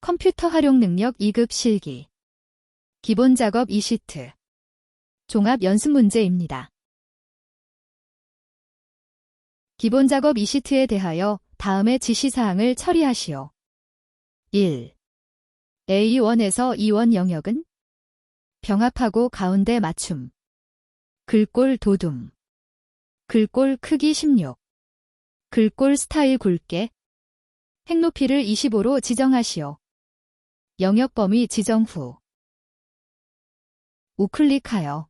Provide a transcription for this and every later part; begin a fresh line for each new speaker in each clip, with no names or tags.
컴퓨터 활용 능력 2급 실기. 기본 작업 2시트. 종합 연습 문제입니다. 기본 작업 2시트에 대하여 다음의 지시사항을 처리하시오. 1. A1에서 2원 영역은 병합하고 가운데 맞춤. 글꼴 도둠. 글꼴 크기 16. 글꼴 스타일 굵게. 핵 높이를 25로 지정하시오. 영역 범위 지정 후. 우클릭하여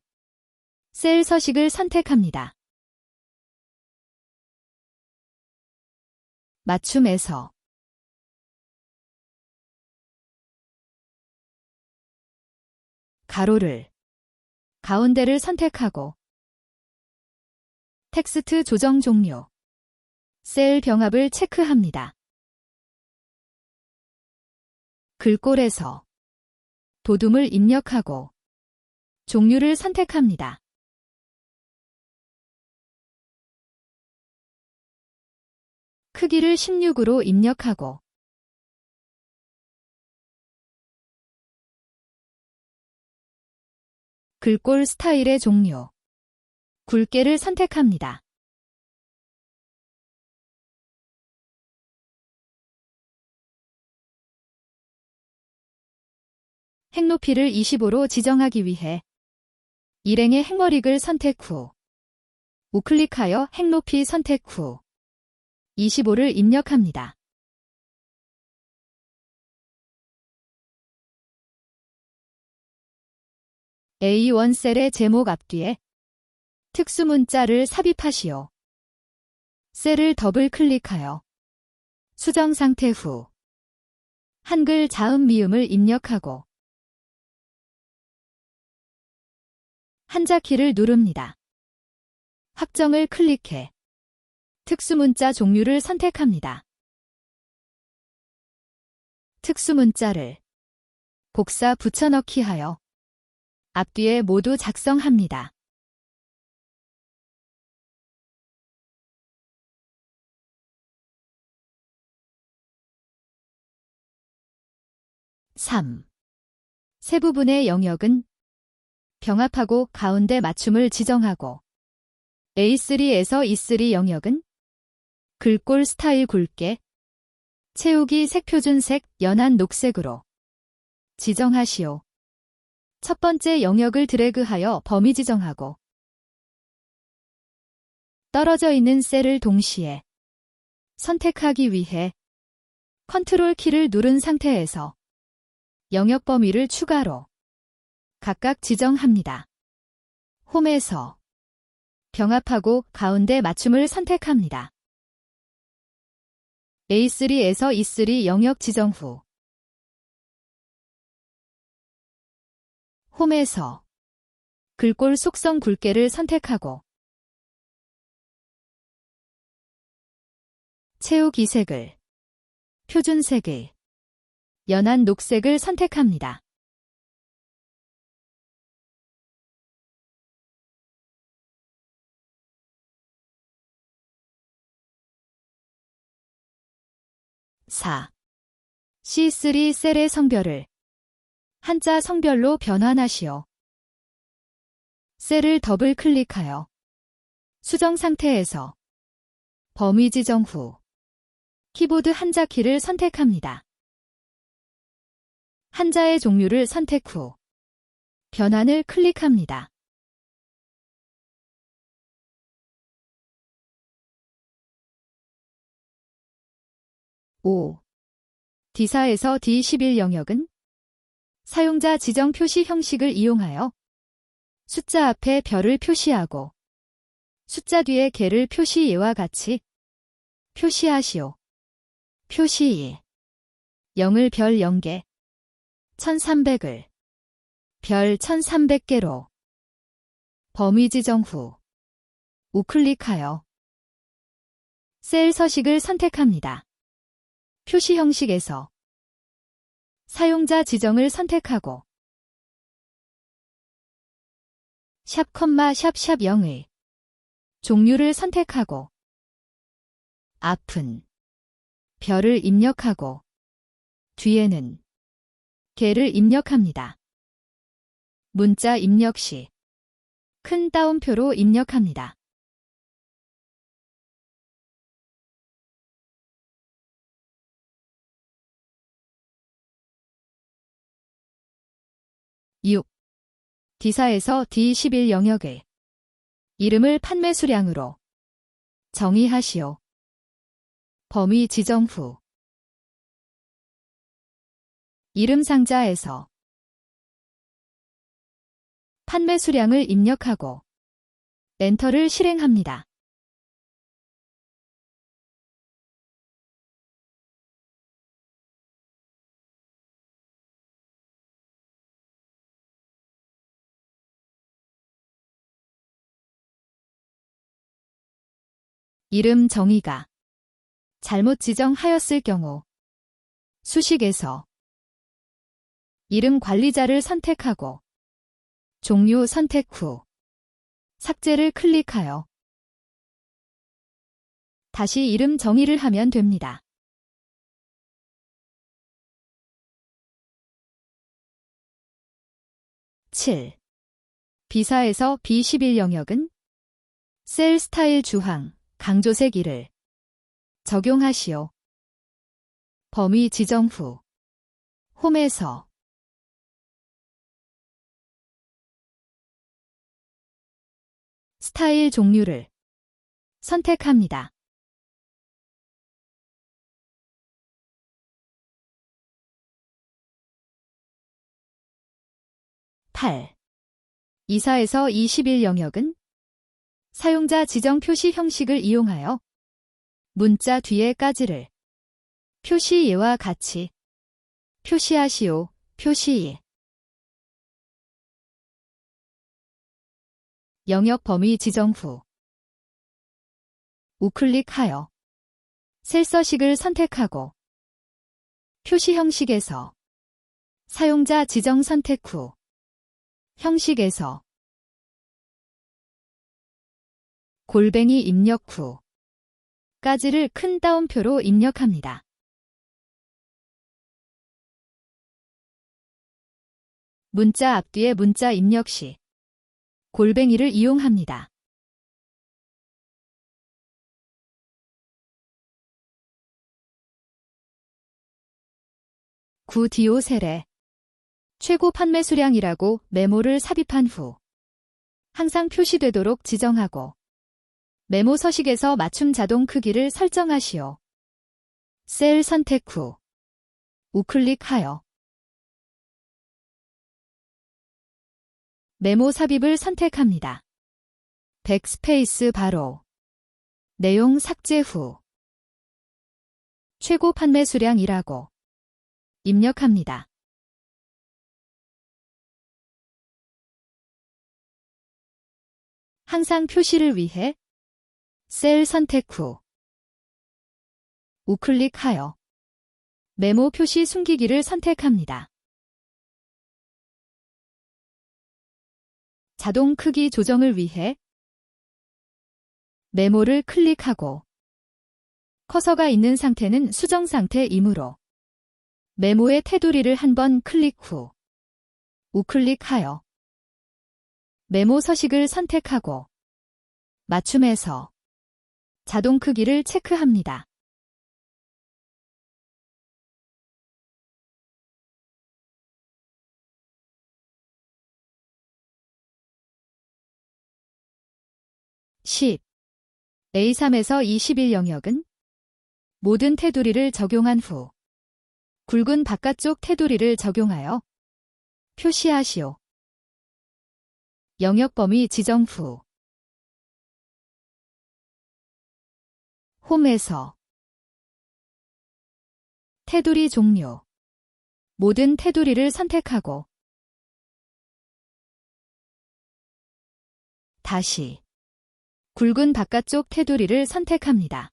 셀 서식을 선택합니다. 맞춤에서 가로를 가운데를 선택하고 텍스트 조정 종료 셀 병합을 체크합니다. 글꼴에서 도둠을 입력하고 종류를 선택합니다. 크기를 16으로 입력하고 글꼴 스타일의 종류 굵게를 선택합니다. 핵 높이를 25로 지정하기 위해 일행의 핵머릭을 선택 후 우클릭하여 핵 높이 선택 후 25를 입력합니다. A1 셀의 제목 앞뒤에 특수 문자를 삽입하시오. 셀을 더블 클릭하여 수정 상태 후 한글 자음 미음을 입력하고 한자키를 누릅니다. 확정을 클릭해 특수문자 종류를 선택합니다. 특수문자를 복사 붙여넣기 하여 앞뒤에 모두 작성합니다. (3) 세 부분의 영역은 병합하고 가운데 맞춤을 지정하고 A3에서 E3 영역은 글꼴 스타일 굵게 채우기 색표준색 연한 녹색으로 지정하시오. 첫 번째 영역을 드래그하여 범위 지정하고 떨어져 있는 셀을 동시에 선택하기 위해 컨트롤 키를 누른 상태에서 영역 범위를 추가로 각각 지정합니다. 홈에서 병합하고 가운데 맞춤을 선택합니다. A3에서 E3 영역 지정 후 홈에서 글꼴 속성 굵게를 선택하고 채우기 색을 표준색을 연한 녹색을 선택합니다. 4. C3 셀의 성별을 한자 성별로 변환하시오. 셀을 더블 클릭하여 수정 상태에서 범위 지정 후 키보드 한자 키를 선택합니다. 한자의 종류를 선택 후 변환을 클릭합니다. 5. D사에서 D11 영역은 사용자 지정 표시 형식을 이용하여 숫자 앞에 별을 표시하고 숫자 뒤에 개를 표시 예와 같이 표시하시오. 표시 2. 0을 별 0개 1300을 별 1300개로 범위 지정 후 우클릭하여 셀 서식을 선택합니다. 표시 형식에서 사용자 지정을 선택하고 샵 컴마 샵샵 0의 종류를 선택하고 앞은 별을 입력하고 뒤에는 개를 입력합니다. 문자 입력 시 큰 따옴표로 입력합니다. (6) D사에서 D11 영역의 이름을 판매 수량으로 정의하시오. 범위 지정 후 이름 상자에서 판매 수량을 입력하고 엔터를 실행합니다. 이름 정의가 잘못 지정하였을 경우 수식에서 이름 관리자를 선택하고 종료 선택 후 삭제를 클릭하여 다시 이름 정의를 하면 됩니다. (7) 비사에서 B11 영역은 셀 스타일 주황, 1을 적용하시오. 범위 지정 후 홈에서 스타일 종류를 선택합니다. (8) 이사에서 21 영역은 사용자 지정 표시 형식을 이용하여 문자 뒤에 까지를 표시 예와 같이 표시하시오. 표시 예 영역 범위 지정 후 우클릭하여 셀 서식을 선택하고 표시 형식에서 사용자 지정 선택 후 형식에서 골뱅이 입력 후 까지를 큰 따옴표로 입력합니다. 문자 앞뒤에 문자 입력 시 골뱅이를 이용합니다. 구 디오 세례 최고 판매 수량이라고 메모를 삽입한 후 항상 표시되도록 지정하고 메모 서식에서 맞춤 자동 크기를 설정하시오. 셀 선택 후 우클릭하여 메모 삽입을 선택합니다. 백스페이스 바로 내용 삭제 후 최고 판매 수량이라고 입력합니다. 항상 표시를 위해 셀 선택 후 우클릭하여 메모 표시 숨기기를 선택합니다. 자동 크기 조정을 위해 메모를 클릭하고 커서가 있는 상태는 수정 상태이므로 메모의 테두리를 한번 클릭 후 우클릭하여 메모 서식을 선택하고 맞춤해서 자동 크기를 체크합니다. 10. A3에서 21 영역은 모든 테두리를 적용한 후 굵은 바깥쪽 테두리를 적용하여 표시하시오. 영역 범위 지정 후 홈에서. 테두리 종료 모든 테두리를 선택하고. 다시. 굵은 바깥쪽 테두리를 선택합니다.